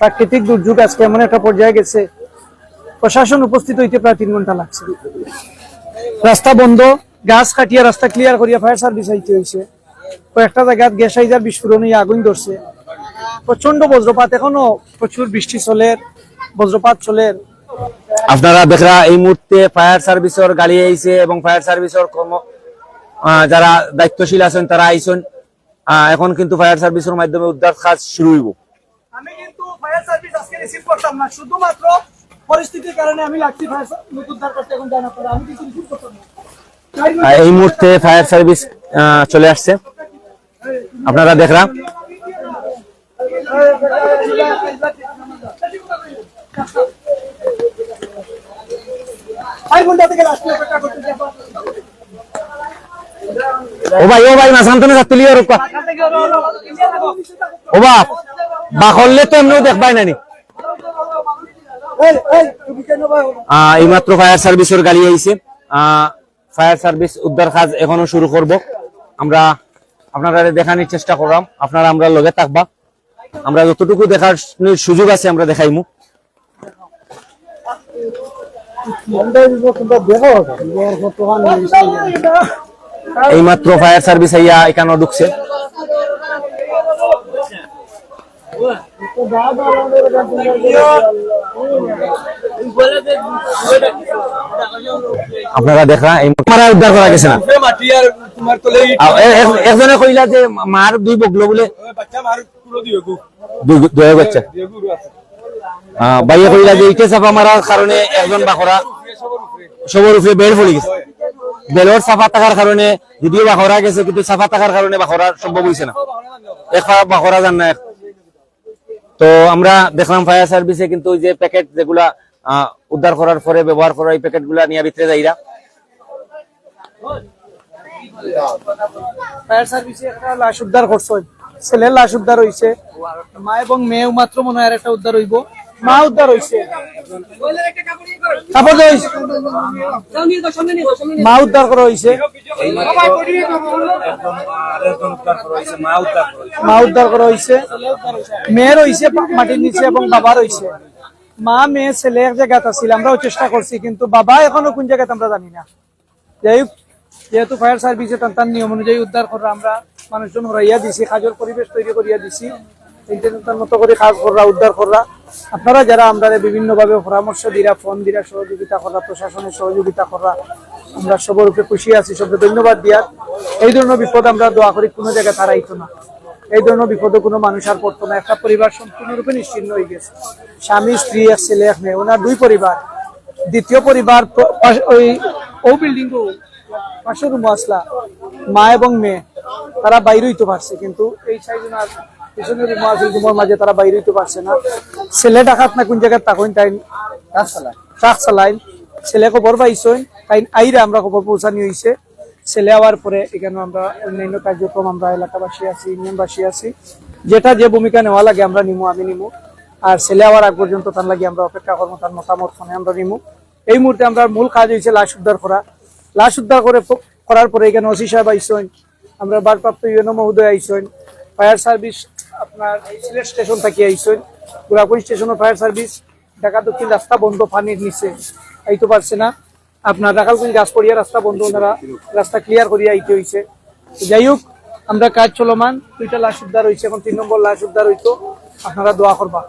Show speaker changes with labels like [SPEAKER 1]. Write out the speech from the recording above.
[SPEAKER 1] প্রাকৃতিক দুর্যোগ আজকে এমন একটা পর্যায়ে গেছে। প্রশাসন উপস্থিত হইতে প্রায় তিন ঘণ্টা লাগছে। রাস্তা বন্ধ, গাছ কাটিয়া রাস্তা ক্লিয়ার করিয়া ফায়ার সার্ভিস আইতে হয়েছে কয়েকটা জায়গায় গ্যাস আইজার বিস্ফোরণ আগুন ধরছে। প্রচণ্ড বজ্রপাত, এখনও প্রচুর বৃষ্টি চলে, বজ্রপাত চলে।
[SPEAKER 2] আপনারা দেখরা এই মুহূর্তে ফায়ার সার্ভিসের গাড়ি আইছে এবং ফায়ার সার্ভিসের কর্ম যারা দায়িত্বশীল আছেন তারা আইছেন। এখন কিন্তু ফায়ার সার্ভিসের মাধ্যমে উদ্ধার কাজ শুরু হইব।
[SPEAKER 1] ফায়ার সার্ভিস আজকে রিসিভ করতাম না। শুধুমাত্র পরিস্থিতির কারণে আমি লাগছি ফায়ার উদ্ধার করতে এখন জানা পড়ে আমি কিন্তু রিসিভ করতাম না।
[SPEAKER 2] এই মুহূর্তে ফায়ার সার্ভিস চলে আসছে। আপনারা
[SPEAKER 1] যাব।
[SPEAKER 2] ও ভাই ও ভাই না শান্তনু রূপা। ও বাপ। বাকরলে তো এমনিও দেখবাই ফায়ার সার্ভিসের গাড়ি আইছে ফায়ার সার্ভিস উদ্ধার কাজ এখনও শুরু করব। আমরা আপনারা দেখানোর চেষ্টা করলাম। আপনারা আমরা লগে থাকবা। আমরা যতটুকু দেখার সুযোগ আছে আমরা দেখাইমু। এইমাত্র ফায়ার সার্ভিস আইয়া এখানে ঢুকছে। আপনারা দেখা এই মারা উদ্ধার করা গেছে না। একজনে কইলা যে মার দুই বগলো বলে দুই বাচ্চা। বাইয়ে কইলা যে ইটে চাপা মারার কারণে একজন বাখরা সবর উপরে বের পড়ে গেছে। বেলর চাপা থাকার কারণে যদিও বাখরা গেছে কিন্তু চাপা থাকার কারণে বাখরা সম্ভব হয়েছে না। এক বাখরা জান না তো আমরা দেখলাম ফায়ার সার্ভিসে কিন্তু যে প্যাকেট যেগুলা উদ্ধার করার পরে, ব্যবহার করা এই প্যাকেটগুলা নিয়ে ভিতরে যাইরা।
[SPEAKER 1] ফায়ার সার্ভিসে একটা লাশ উদ্ধার ছেলের লাশ উদ্ধার হইছে। মা এবং মেয়ে মাত্র মনে হয় একটা উদ্ধার হইব। মা উদ্ধার হইছে। কাপড় মা উদ্ধার করা হইছে মা উদ্ধার করা হইছে মেয়ের হইছে মাটির নিচে এবং বাবার হইছে মা মেয়ে ছেলে এক জায়গাতে আছিল আমরাও চেষ্টা করছি কিন্তু বাবা এখনও কোন জায়গাতে আমরা জানি না। যাই হোক যেহেতু ফায়ার সার্ভিসে তার নিয়ম অনুযায়ী উদ্ধার করা আমরা মানুষজন হরাইয়া দিছি কাজের পরিবেশ তৈরি করিয়া দিছি। মতো করে কাজ করা উদ্ধার করা। আপনারা যারা আমরা বিভিন্নভাবে পরামর্শ দিরা, ফোন দিরা, সহযোগিতা করা, প্রশাসনের সহযোগিতা করা, আমরা সবার উপরে খুশি আছি, সবকে ধন্যবাদ দিয়া এই ধরনের বিপদ আমরা দোয়া করি, কোনো জায়গায় তারাইতো না। এই ধরনের বিপদে কোনো মানুষ আর পড়তো না। একটা পরিবার সম্পূর্ণরূপে নিশ্চিন্ন হয়ে গেছে। স্বামী, স্ত্রী, এক ছেলে, এক মেয়ে, ওনার দুই পরিবার। দ্বিতীয় পরিবার ওই ও বিল্ডিং পাঁচশো রুম আসলা। মা এবং মেয়ে, তারা বাইরে হইতে পারছে, কিন্তু এই সাইজন আর পিছনের রুমের মাঝে তারা বাইরে হইতে পারছে না। ছেলে ডাকাত না কোন জায়গায় তখন তাই ট্রাক চালাইন ছেলে খবর পাইছেন তাই আইরে আমরা খবর পৌঁছানি হয়েছে ছেলে আওয়ার পরে এখানে আমরা অন্যান্য কার্যক্রম, আমরা এলাকাবাসী আছি, ইউনিয়নবাসী আছি। যেটা যে ভূমিকা নেওয়া লাগে আমরা নিমু, আমি নিমু। আর ছেলে আওয়ার আগ পর্যন্ত তার লাগে আমরা অপেক্ষা করব, তার মতামত ফোনে আমরা নিমু। এই মুহূর্তে আমরা মূল কাজ হয়েছে লাশ উদ্ধার করা। লাশ উদ্ধার করে করার পরে এখানে ওসি সাহেব আইসেন আমরা ভারপ্রাপ্ত ইউএনও মহোদয় আইসেন ফায়ার সার্ভিস আপনার সিলেট স্টেশন থেকে আইসেন গুড়াকুই স্টেশনের ফায়ার সার্ভিস, ঢাকা দক্ষিণ রাস্তা বন্ধ, পানির নিচে। আইতে পারছে না। আপনার রাখালগঞ্জ গাছ পড়িয়া রাস্তা বন্ধ, ওনারা রাস্তা ক্লিয়ার করিয়া আইতে হয়েছে যাই হোক, আমরা কাজ চলমান। দুইটা লাশ উদ্ধার হয়েছে এখন তিন নম্বর লাশ উদ্ধার হইতো। আপনারা দোয়া করবা।